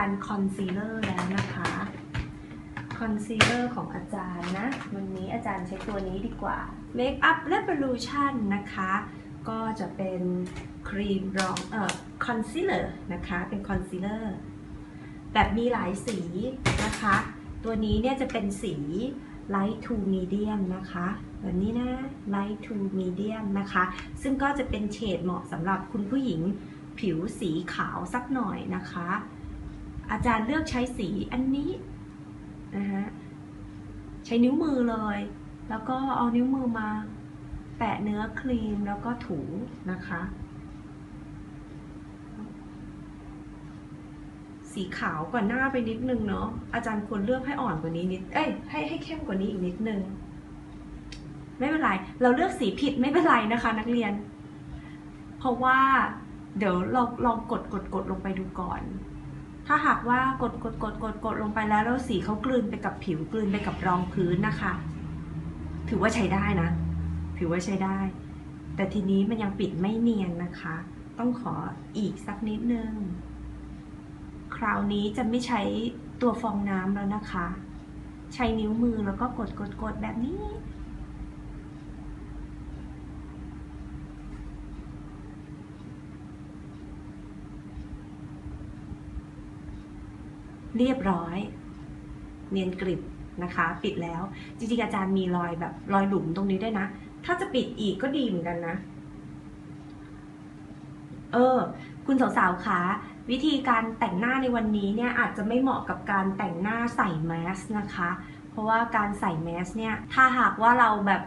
ารย์คอนซีลเลอร์แล้วนะคะคอนซีลเลอร์ของอาจารย์นะ วันนี้อาจารย์ใช้ตัวนี้ดีกว่า Make Up Revolution นะคะ ก็จะเป็นครีมรองเอ่อคอนซีลเลอร์นะคะ เป็นคอนซีลเลอร์แบบมีหลายสีนะคะ ตัวนี้เนี่ยจะเป็นสี light to medium นะคะแบบนี้นะ light to medium นะคะ ซึ่งก็จะเป็นเฉดเหมาะสำหรับคุณผู้หญิงผิวสีขาวสักหน่อยนะคะ อาจารย์เลือกใช้สีอันนี้นะฮะใช้นิ้วมือเลย แล้วก็เอานิ้วมือมา แปะเนื้อครีมแล้วก็ถูนะคะ สีขาวกว่าหน้าไปนิดนึงเนาะอาจารย์ควรเลือกให้อ่อนกว่านี้นิดเอ้ยให้ให้เข้มกว่านี้อีกนิดนึงไม่เป็นไร เราเลือกสีผิดไม่เป็นไรนะคะ นักเรียน เพราะว่าเดี๋ยวเราลองกดกดกดลงไปดูก่อน ถ้าหากว่ากดกดกดกดกดลงไปแล้วแล้วสีเขากลืนไปกับผิวกลืนไปกับรองพื้นนะคะ ถือว่าใช้ได้นะ ถือว่าใช้ได้ แต่ทีนี้มันยังปิดไม่เนียนนะคะ ต้องขออีกสักนิดนึง คราวนี้จะไม่ใช้ตัวฟองน้ำแล้วนะคะ ใช้นิ้วมือแล้วก็กดกดกดแบบนี้ เรียบร้อย เนียนกริบนะคะ ปิดแล้ว จริงๆ อาจารย์มีรอยแบบรอยหลุมตรงนี้ด้วยนะ ถ้าจะปิดอีกก็ดีเหมือนกันนะ เออ คุณสาวๆคะวิธีการแต่งหน้าในวันนี้เนี่ยอาจจะไม่เหมาะกับการแต่งหน้าใส่แมสนะคะ เพราะว่าการใส่แมสเนี่ย ถ้าหากว่าเราแบบ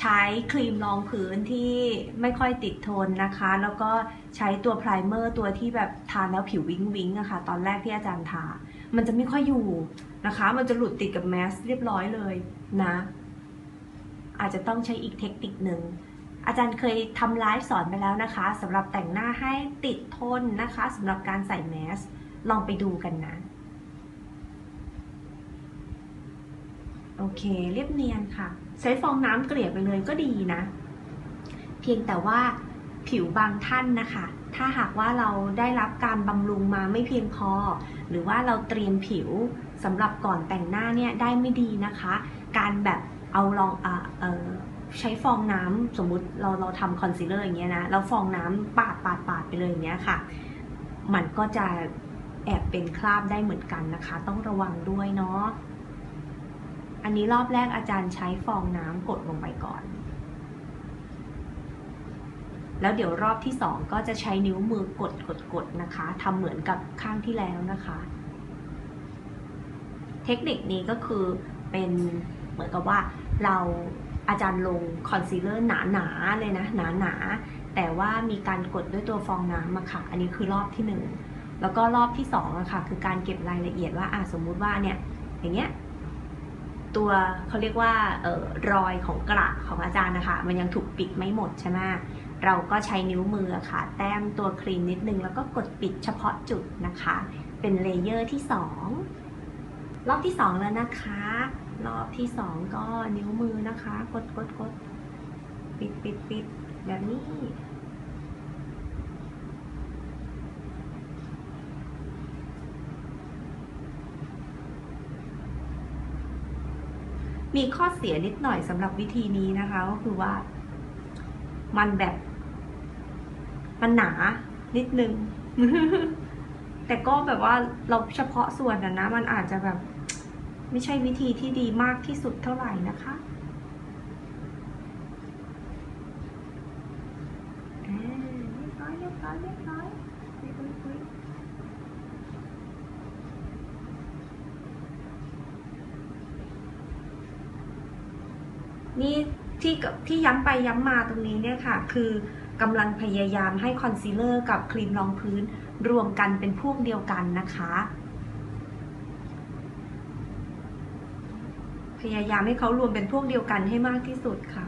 ใช้ครีมรองพื้นที่ไม่ค่อยติดทนนะคะ แล้วก็ใช้ตัวไพรเมอร์ตัวที่แบบทาแล้วผิววิ้งวิ้งอะคะ่ะ ตอนแรกที่อาจารย์ทา มันจะไม่ค่อยอยู่นะคะ มันจะหลุดติดกับแมสเรียบร้อยเลยนะ อาจจะต้องใช้อีกเทคนิคหนึ่งอาจารย์เคยทำไลฟ์สอนไปแล้วนะคะสำหรับแต่งหน้าให้ติดทนนะคะสำหรับการใส่แมส ลองไปดูกันนะ โอเค เรียบเนียนค่ะ ใช้ฟองน้ำเกลี่ยไปเลยก็ดีนะ เพียงแต่ว่าผิวบางท่านนะคะ ถ้าหากว่าเราได้รับการบำรุงมาไม่เพียงพอ หรือว่าเราเตรียมผิวสำหรับก่อนแต่งหน้าเนี่ยได้ไม่ดีนะคะ การแบบเอาลองอะเออใช้ฟองน้ำสมมุติเราเราทำคอนซีลเลอร์อย่างเงี้ยนะแล้วฟองน้ำปาดปาดปาดไปเลยอย่างเงี้ยค่ะ มันก็จะแอบเป็นคราบได้เหมือนกันนะคะ ต้องระวังด้วยเนาะ อันนี้รอบแรกอาจารย์ใช้ฟองน้ำกดลงไปก่อน แล้วเดี๋ยวรอบที่สองก็จะใช้นิ้วมือกดกดกดนะคะทำเหมือนกับข้างที่แล้วนะคะ เทคนิคนี้ก็คือเป็นเหมือนกับว่าเราอาจารย์ลงคอนซีลเลอร์หนาๆเลยนะหนาๆแต่ว่ามีการกดด้วยตัวฟองน้ำอะค่ะ อันนี้คือรอบที่หนึ่งแล้วก็รอบที่สองอะค่ะ คือการเก็บรายละเอียดว่าอะสมมุติว่าเนี่ยอย่างเงี้ย ตัวเขาเรียกว่าออรอยของกระของอาจารย์นะคะ มันยังถูกปิดไม่หมดใช่ไหมเราก็ใช้นิ้วมือค่ะ แต้มตัวครีมนิดนึง แล้วก็กดปิดเฉพาะจุดนะคะ เป็นเลเยอร์ที่สองรอบที่สองแล้วนะคะ รอบที่สองก็นิ้วมือนะคะ กดกดกดปิดปิดปิดแบบนี้ มีข้อเสียนิดหน่อยสำหรับวิธีนี้นะคะ ก็คือว่า มันแบบ มันหนานิดนึง แต่ก็แบบว่าเราเฉพาะส่วนนะนะ มันอาจจะแบบ ไม่ใช่วิธีที่ดีมากที่สุดเท่าไหร่นะคะอ่าเรียบร้อยเรียบร้อยเรียบร้อยอุ๊ยอุ๊ยอุ๊ย นี่ที่ที่ย้ำไปย้ำมาตรงนี้เนี่ยค่ะ คือกำลังพยายามให้คอนซีลเลอร์กับครีมรองพื้นรวมกันเป็นพวกเดียวกันนะคะ พยายามให้เขารวมเป็นพวกเดียวกันให้มากที่สุดค่ะ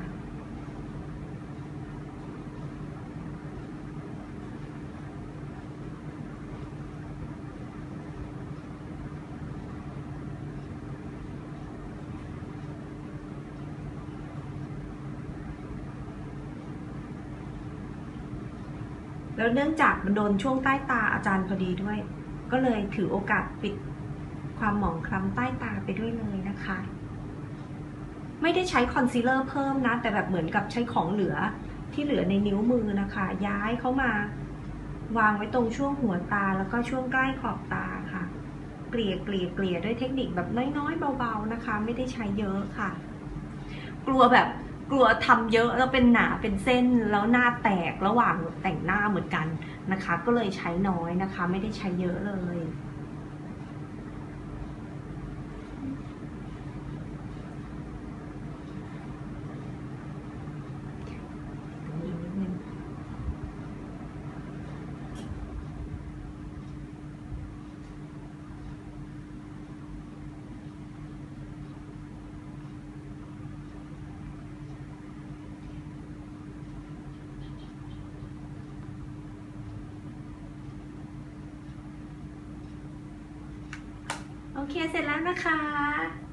แล้วเนื่องจากมันโดนช่วงใต้ตาอาจารย์พอดีด้วย ก็เลยถือโอกาสปิดความหมองคล้ำใต้ตาไปด้วยเลยนะคะ ไม่ได้ใช้คอนซีลเลอร์เพิ่มนะ แต่แบบเหมือนกับใช้ของเหลือที่เหลือในนิ้วมือนะคะ ย้ายเข้ามา วางไว้ตรงช่วงหัวตาแล้วก็ช่วงใกล้ขอบตาค่ะ เกลี่ยเกลี่ยเกลี่ยด้วยเทคนิคแบบน้อยๆเบาๆนะคะ ไม่ได้ใช้เยอะค่ะ กลัวแบบ กลัวทำเยอะแล้วเป็นหนาเป็นเส้นแล้วหน้าแตกระหว่างแต่งหน้าเหมือนกันนะคะ ก็เลยใช้น้อยนะคะ ไม่ได้ใช้เยอะเลย ตรงนี้นิดนึง โอ เคเสร็จแล้วนะคะ